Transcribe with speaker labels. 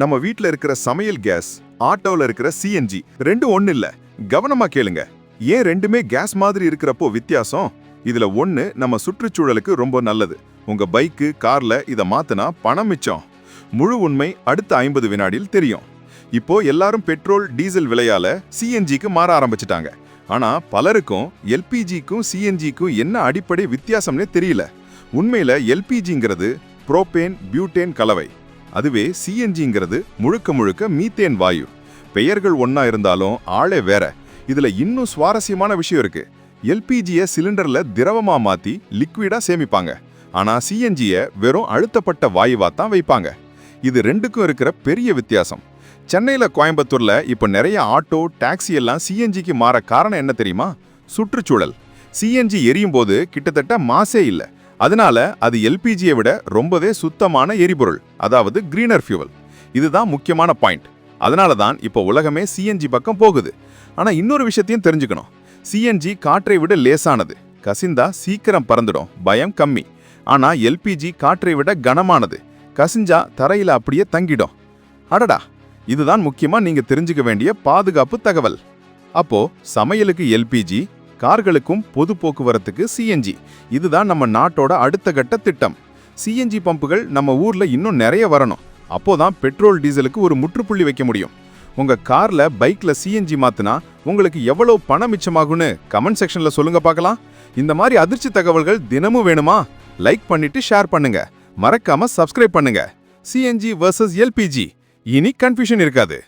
Speaker 1: நம்ம வீட்டில் இருக்கிற சமையல் கேஸ் ஆட்டோவில் இருக்கிற சிஎன்ஜி ரெண்டும் ஒன்று இல்லை கவனமாக கேளுங்க. ஏன் ரெண்டுமே கேஸ் மாதிரி இருக்கிறப்போ வித்தியாசம்? இதில் ஒன்று நம்ம சுற்றுச்சூழலுக்கு ரொம்ப நல்லது. உங்கள் பைக்கு காரில் இதை மாற்றினா பணம் மிச்சம். முழு உண்மை அடுத்த ஐம்பது வினாடியில் தெரியும். இப்போ எல்லாரும் பெட்ரோல் டீசல் விலையால சிஎன்ஜிக்கு மாற ஆரம்பிச்சிட்டாங்க. ஆனால் பலருக்கும் எல்பிஜிக்கும் சிஎன்ஜிக்கும் என்ன அடிப்படை வித்தியாசம்னே தெரியல. உண்மையில் எல்பிஜிங்கிறது புரோபேன் பியூட்டேன் கலவை. அதுவே சிஎன்ஜிங்கிறது முழுக்க முழுக்க மீத்தேன் வாயு. பெயர்கள் ஒன்றா இருந்தாலும் ஆளே வேற. இதில் இன்னும் சுவாரஸ்யமான விஷயம் இருக்கு. எல்பிஜியை சிலிண்டரில் திரவமாக மாற்றி லிக்விடாக சேமிப்பாங்க. ஆனால் சிஎன்ஜியை வெறும் அழுத்தப்பட்ட வாயுவாக தான் வைப்பாங்க. இது ரெண்டுக்கும் இருக்கிற பெரிய வித்தியாசம். சென்னையில் கோயம்புத்தூரில் இப்போ நிறைய ஆட்டோ டாக்ஸி எல்லாம் சிஎன்ஜிக்கு மாற காரணம் என்ன தெரியுமா? சுற்றுச்சூழல். சிஎன்ஜி எரியும் போது கிட்டத்தட்ட மாசே இல்லை. அதனால அது எல்பிஜியை விட ரொம்பவே சுத்தமான எரிபொருள் அதாவது கிரீனர் ஃபியூவல் இதுதான் முக்கியமான பாயிண்ட் அதனால தான் இப்போ உலகமே சிஎன்ஜி பக்கம் போகுது. ஆனால் இன்னொரு விஷயத்தையும் தெரிஞ்சுக்கணும். சிஎன்ஜி காற்றை விட லேசானது. கசிந்தா சீக்கிரம் பறந்துடும். பயம் கம்மி. ஆனால் எல்பிஜி காற்றை விட கனமானது. கசிஞ்சா தரையில் அப்படியே தங்கிடும். அடடா! இதுதான் முக்கியமாக நீங்கள் தெரிஞ்சுக்க வேண்டிய பாதுகாப்பு தகவல். அப்போ சமையலுக்கு எல்பிஜி கார்களுக்கும் பொது போக்குவரத்துக்கு சிஎன்ஜி இதுதான் நம்ம நாட்டோட அடுத்த கட்ட திட்டம். சிஎன்ஜி பம்புகள் நம்ம ஊர்ல இன்னும் நிறைய வரணும். அப்போதான் பெட்ரோல் டீசலுக்கு ஒரு முற்றுப்புள்ளி வைக்க முடியும். உங்க கார்ல பைக்ல சிஎன்ஜி மாத்துனா உங்களுக்கு எவ்வளவு பணம் மிச்சமாகும்னு கமெண்ட் செக்ஷன்ல சொல்லுங்க பார்க்கலாம். இந்த மாதிரி அதிர்ச்சி தகவல்கள் தினமும் வேணுமா? லைக் பண்ணிட்டு ஷேர் பண்ணுங்க. மறக்காம சப்ஸ்கிரைப் பண்ணுங்க. சிஎன்ஜி வர்சஸ் எல்பிஜி இனி கன்ஃபியூஷன் இருக்காது.